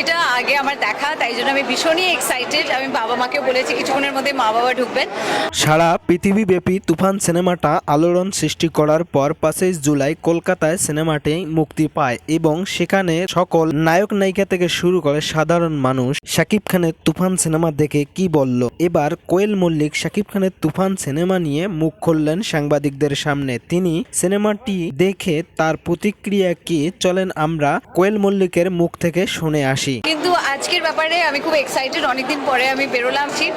ছবিটা আগে আমার দেখা, তাই জন্য আমি ভীষণই এক্সাইটেড আমি বাবা মাকে বলেছি কিছুক্ষণের মধ্যে মা বাবা ঢুকবেন। সারা পৃথিবীব্যাপী তুফান সিনেমাটা আলোড়ন সৃষ্টি করার পর পাঁচই জুলাই কলকাতায় সিনেমাটি মুক্তি পায় এবং সেখানে সকল নায়ক নায়িকা থেকে শুরু করে সাধারণ মানুষ শাকিব খানের তুফান সিনেমা দেখে কি বলল? এবার কোয়েল মল্লিক শাকিব খানের তুফান সিনেমা নিয়ে মুখ খুললেন সাংবাদিকদের সামনে। তিনি সিনেমাটি দেখে তার প্রতিক্রিয়া কি? চলেন আমরা কোয়েল মল্লিকের মুখ থেকে শুনে আসি। কিন্তু আজকের ব্যাপারে আমি খুব এক্সাইটেড অনেকদিন পরে আমি বেরোলাম ঠিক।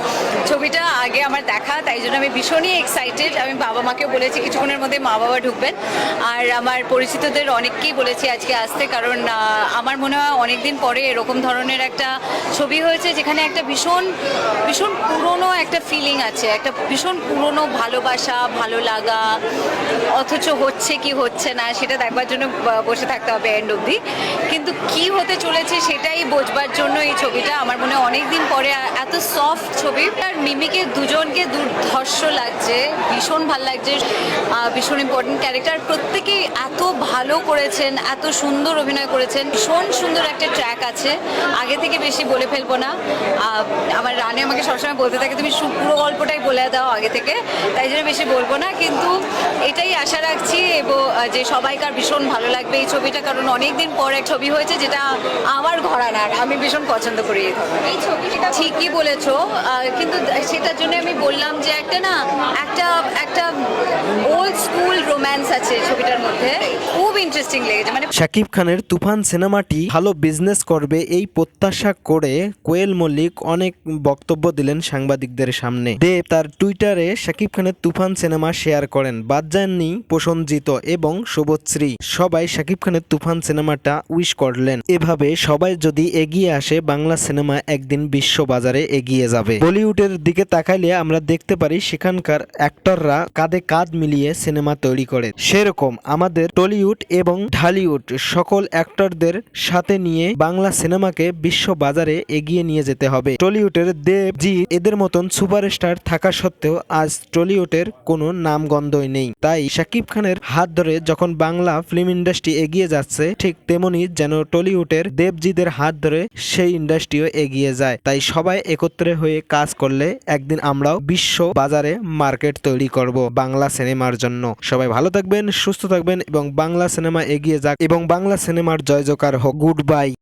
ছবিটা আগে আমার দেখা, তাই জন্য আমি ভীষণই এক্সাইটেড আমি বাবা মাকে বলেছি কিছুক্ষণের মধ্যে মা বাবা ঢুকবেন। আর আমার পরিচিতদের অনেককেই বলেছি আজকে আসতে, কারণ আমার মনে হয় অনেকদিন পরে এরকম ধরনের একটা ছবি হয়েছে, যেখানে একটা ভীষণ ভীষণ পুরনো একটা ফিলিং আছে। একটা ভীষণ পুরনো ভালোবাসা, ভালো লাগা, অথচ হচ্ছে কি হচ্ছে না, সেটা দেখবার জন্য বসে থাকতে হবে এন্ড অবধি। কিন্তু কি হতে চলেছে সেটাই বোঝবার জন্য এই ছবিটা আমার মনে অনেক দিন পরে এত সফট ছবি। আর মিমিকে দুজনকে দুর্ধর্ষ লাগছে, ভীষণ ভালো লাগছে ভীষণ ইম্পর্টেন্ট ক্যারেক্টার প্রত্যেকেই এত ভালো করেছেন, এত সুন্দর অভিনয় করেছেন। ভীষণ সুন্দর একটা ট্র্যাক আছে। আগে থেকে বেশি বলে ফেলব না। আমার রানে আমাকে সবসময় বলতে থাকে, তুমি পুরো গল্পটাই বলে দাও আগে থেকে। তাই জন্য বেশি বলব না, কিন্তু এটাই আশা রাখছি এবং যে সবাইকার ভীষণ ভালো লাগবে এই ছবিটা। কারণ অনেক দিন পর এক ছবি হয়েছে যেটা আমার ঘরানার। আমি ভীষণ পছন্দ করি এই ধরনের। ঠিকই বলেছ কিন্তু সেটার জন্য আমি বললাম যে একটা না একটা একটা ওল্ড স্কুল রোম্যান্স আছে ছবিটার মধ্যে। খুব ইন্টারেস্টিং লেগেছে মানে শাকিব খানের তুফান সিনেমাটি ভালো বিজনেস করবে এই প্রত্যাশা করে কোয়েল মল্লিক অনেক বক্তব্য দিলেন সাংবাদিকদের সামনে। দেব তার টুইটারে শাকিব খানের তুফান সিনেমা শেয়ার করেন, বাদ যাননি প্রসঞ্জিত এবং শুভশ্রী। সবাই শাকিব খানের তুফান সিনেমাটা উইশ করলেন। এভাবে সবাই যদি এগিয়ে আসে, বাংলা সিনেমা একদিন বিশ্ব বাজারে এগিয়ে যাবে। বলিউডের দিকে তাকাইলে আমরা দেখতে পারি সেখানকার অ্যাক্টররা কাঁধে কাঁধ মিলিয়ে সিনেমা তৈরি করে। সেরকম আমাদের টলিউড এবং ঢালিউড সকল অ্যাক্টরদের সাথে নিয়ে বাংলা সিনেমাকে বিশ্ব বাজারে এগিয়ে নিয়ে যেতে হবে। টলিউডের দেবজি এদের মতন সুপারস্টার থাকা সত্ত্বেও আজ টলিউডের কোনো নামগন্ধই নেই। তাই শাকিব খানের হাত ধরে যখন বাংলা ফিল্ম ইন্ডাস্ট্রি এগিয়ে যাচ্ছে, ঠিক তেমনি যেন টলিউডের দেবজিদের হাত ধরে সেই ইন্ডাস্ট্রিও এগিয়ে যায়। তাই সবাই একত্রে হয়ে কাজ করলে একদিন আমরাও বিশ্ব বাজারে মার্কেট তৈরি করব বাংলা সিনেমার জন্য। সবাই ভালো থাকবেন, সুস্থ থাকবেন এবং বাংলা সিনেমা এগিয়ে যাক এবং বাংলা সিনেমার জয় জোকার হোক। Good bye.